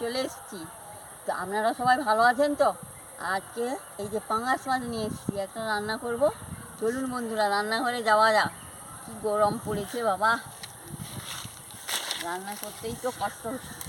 চলে এসেছি। তো আপনারা সবাই ভালো আছেন তো? আজকে এই যে পাঙাশ মাছ নিয়ে এসেছি, একটা রান্না করব। চলুন বন্ধুরা, রান্নাঘরে যাওয়া যাক। কি গরম পড়েছে বাবা। রান্না করতেই তো কষ্ট হচ্ছে।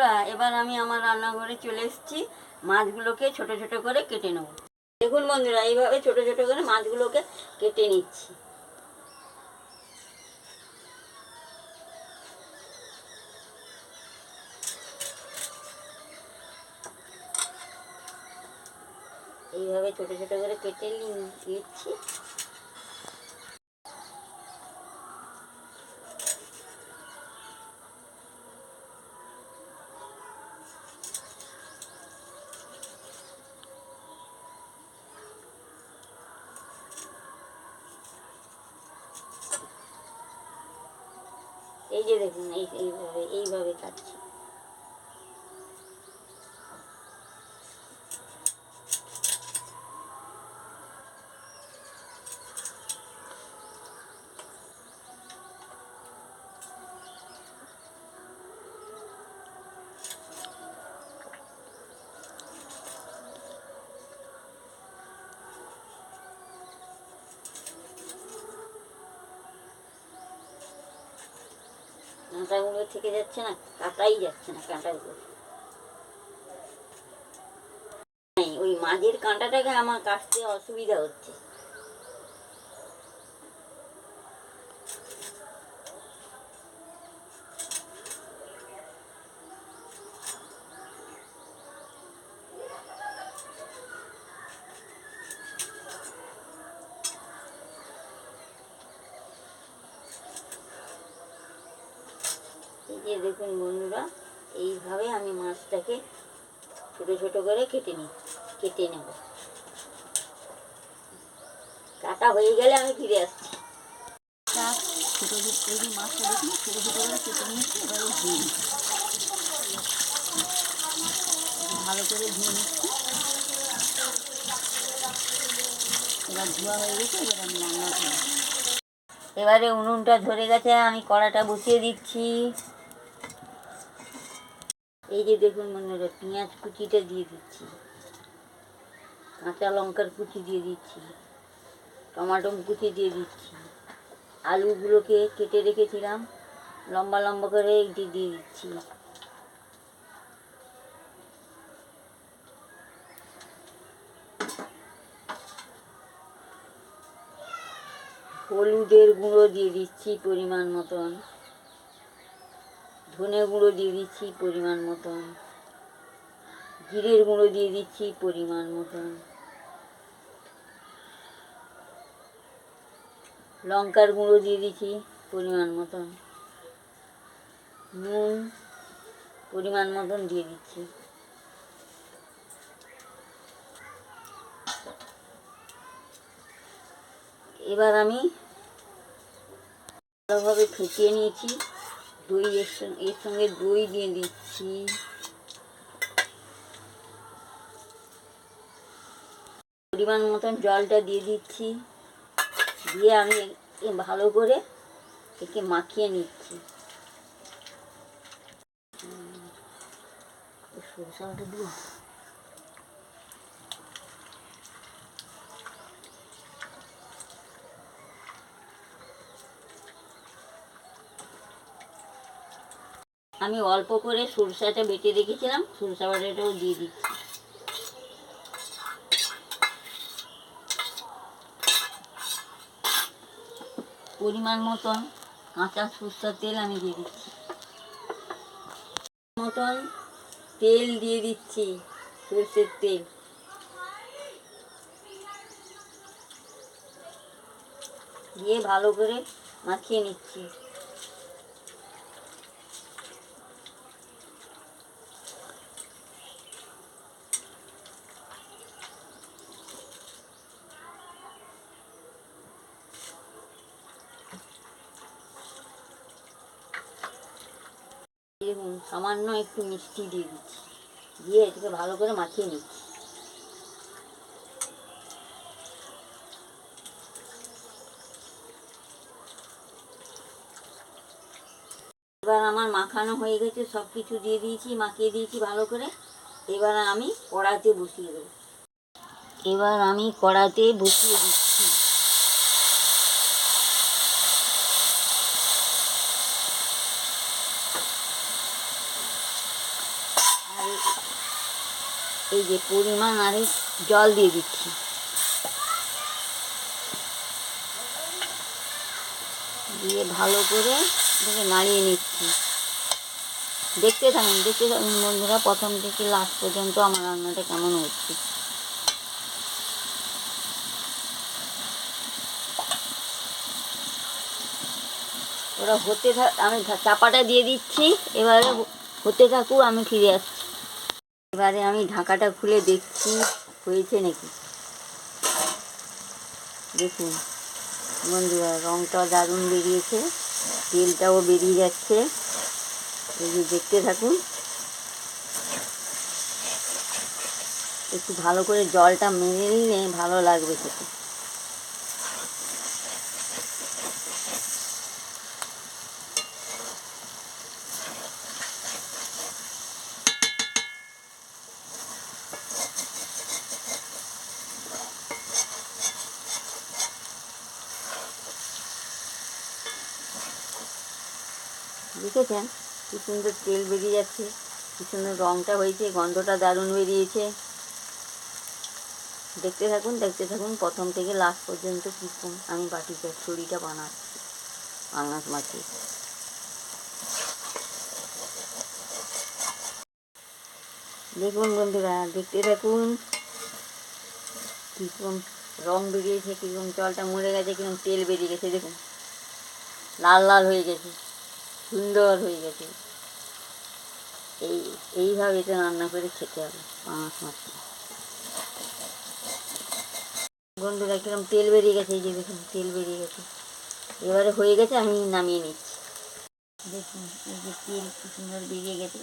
বন্ধুরা, এবার আমি আমার রান্নাঘরে চলে এসেছি। মাছগুলোকে ছোট ছোট করে কেটে নেব। দেখুন বন্ধুরা, এইভাবে ছোট ছোট করে মাছগুলোকে কেটে নিচ্ছি। এইভাবে ছোট ছোট করে কেটে নিচ্ছি। এই যে দেখুন এই এইভাবে এইভাবে কাটছি। কাঁটাগুলো থেকে যাচ্ছে না, কাটাই যাচ্ছে না কাঁটাগুলো। ওই মাঝের কাঁটাটাকে আমার কাটতে অসুবিধা হচ্ছে। এই যে দেখুন বন্ধুরা এইভাবে আমি মাছটাকে ছোট ছোট করে কেটে নিই কেটে নেব। কাটা হয়ে গেলে আমি ফিরে আসছি। ছোটো ছোটো এই মাছটা দেখুন ছোটো ছোটো করে কেটে নিচ্ছি এবারে ধুয়ে ভালো করে ধুয়ে নিচ্ছি। এবার ধোয়া হয়ে গেছে এবার আমি রান্না করব। এবারে উনুনটা ধরে গেছে আমি কড়াটা বসিয়ে দিচ্ছি। এই যে দেখুন মনে বন্ধুরা, পেঁয়াজ কুচিটা দিয়ে দিচ্ছি। কাঁচা লঙ্কার কুচি দিয়ে দিচ্ছি। টমাটো কুচি দিয়ে দিচ্ছি। আলুগুলোকে কেটে রেখেছিলাম। লম্বা লম্বা করে এইটি দিয়ে দিচ্ছি। হলুদের গুঁড়ো দিয়ে দিচ্ছি পরিমাণ মতন। ধনে গুঁড়ো দিয়ে দিচ্ছি পরিমাণ মতন। জিরের গুঁড়ো দিয়ে দিচ্ছি পরিমাণ মতন। লঙ্কার গুঁড়ো দিয়ে দিচ্ছি পরিমাণ মতন। নুন পরিমাণ মতন দিয়ে দিচ্ছি। এবার আমি ভালোভাবে ফেটিয়ে নিয়েছি। দই এর সঙ্গে এর সঙ্গে দই দিয়ে দিচ্ছি। পরিমাণ মতন জলটা দিয়ে দিচ্ছি। দিয়ে আমি ভালো করে একে মাখিয়ে নিচ্ছি। আমি অল্প করে সরষাটা বেটে রেখেছিলাম সরষা বাটাটাও দিয়ে দিচ্ছি। পরিমাণ মতন কাঁচা সরষার তেল আমি দিয়ে দিচ্ছি। মতন তেল দিয়ে দিচ্ছি সরষের তেল। দিয়ে ভালো করে মাখিয়ে নিচ্ছি দেখুন সামান্য একটু মিষ্টি দিয়ে দিচ্ছি। দিয়ে এটাকে ভালো করে মাখিয়ে নিচ্ছি। এবার আমার মাখানো হয়ে গেছে সব কিছু দিয়ে দিয়েছি, মাখিয়ে দিয়েছি ভালো করে। এবার আমি কড়াতে বসিয়ে দেবো। এবার আমি কড়াতে বসিয়ে দিচ্ছি আর এই যে পরিমাণ আর জল দিয়ে দিচ্ছি। দিয়ে ভালো করে এটাকে নাড়িয়ে নিচ্ছি। দেখতে থাকুন দেখতে থাকুন বন্ধুরা, প্রথম থেকে লাস্ট পর্যন্ত আমার রান্নাটা কেমন হচ্ছে। ওরা হতে থাক, আমি চাপাটা দিয়ে দিচ্ছি। এবারে হতে থাকুক, আমি ফিরে আসছি। এবারে আমি ঢাকাটা খুলে দেখছি, হয়েছে নাকি? দেখুন, বন্ধুরা রঙটা দারুণ বেরিয়েছে, তেলটাও বেরিয়ে যাচ্ছে। এই দেখতে থাকুন। একটু ভালো করে জলটা মেরে নিলে ভালো লাগবে খেতে। দেখেছেন? কি সুন্দর তেল বেরিয়ে যাচ্ছে। কি সুন্দর রঙটা হয়েছে, গন্ধটা দারুণ বেরিয়েছে। দেখতে থাকুন দেখতে থাকুন, প্রথম থেকে লাস্ট পর্যন্ত কীরকম আমি বাটি চচ্চড়িটা বানাচ্ছি। পাঙাশ মাছের দেখুন বন্ধুরা, দেখতে থাকুন। কীরকম রং বেরিয়েছে কীরকম জলটা মরে গেছে কীরকম তেল বেরিয়ে গেছে, দেখুন। লাল লাল হয়ে গেছে। সুন্দর হয়ে গেছে এই, এইভাবে এটা রান্না করে খেতে হবে, পাঁচ মাছ বন্ধুরা কীরকম তেল বেরিয়ে গেছে, এই যে দেখুন, তেল বেরিয়ে গেছে। এবারে হয়ে গেছে, আমি নামিয়ে নিচ্ছি। দেখুন, এই যে তেল সুন্দর বেরিয়ে গেছে।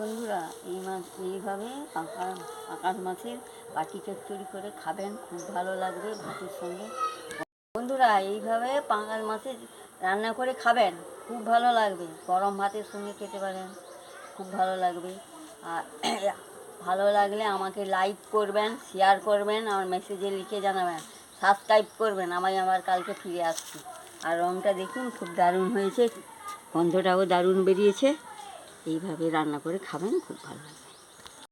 বন্ধুরা এই মাছ এইভাবে পাকা পাকাশ মাছের পাটি চচ্চড়ি করে খাবেন, খুব ভালো লাগবে ভাতের সঙ্গে। বন্ধুরা, এইভাবে পাঙ্গাল মাছের রান্না করে খাবেন, খুব ভালো লাগবে। গরম ভাতের সঙ্গে খেতে পারেন, খুব ভালো লাগবে। আর ভালো লাগলে আমাকে লাইক করবেন শেয়ার করবেন, আমার মেসেজে লিখে জানাবেন। সাবস্ক্রাইব করবেন, আমি আবার কালকে ফিরে আসছি। আর রঙটা দেখুন, খুব দারুণ হয়েছে। গন্ধটাও দারুণ বেরিয়েছে। এইভাবে রান্না করে খাবেন খুব ভালো লাগবে।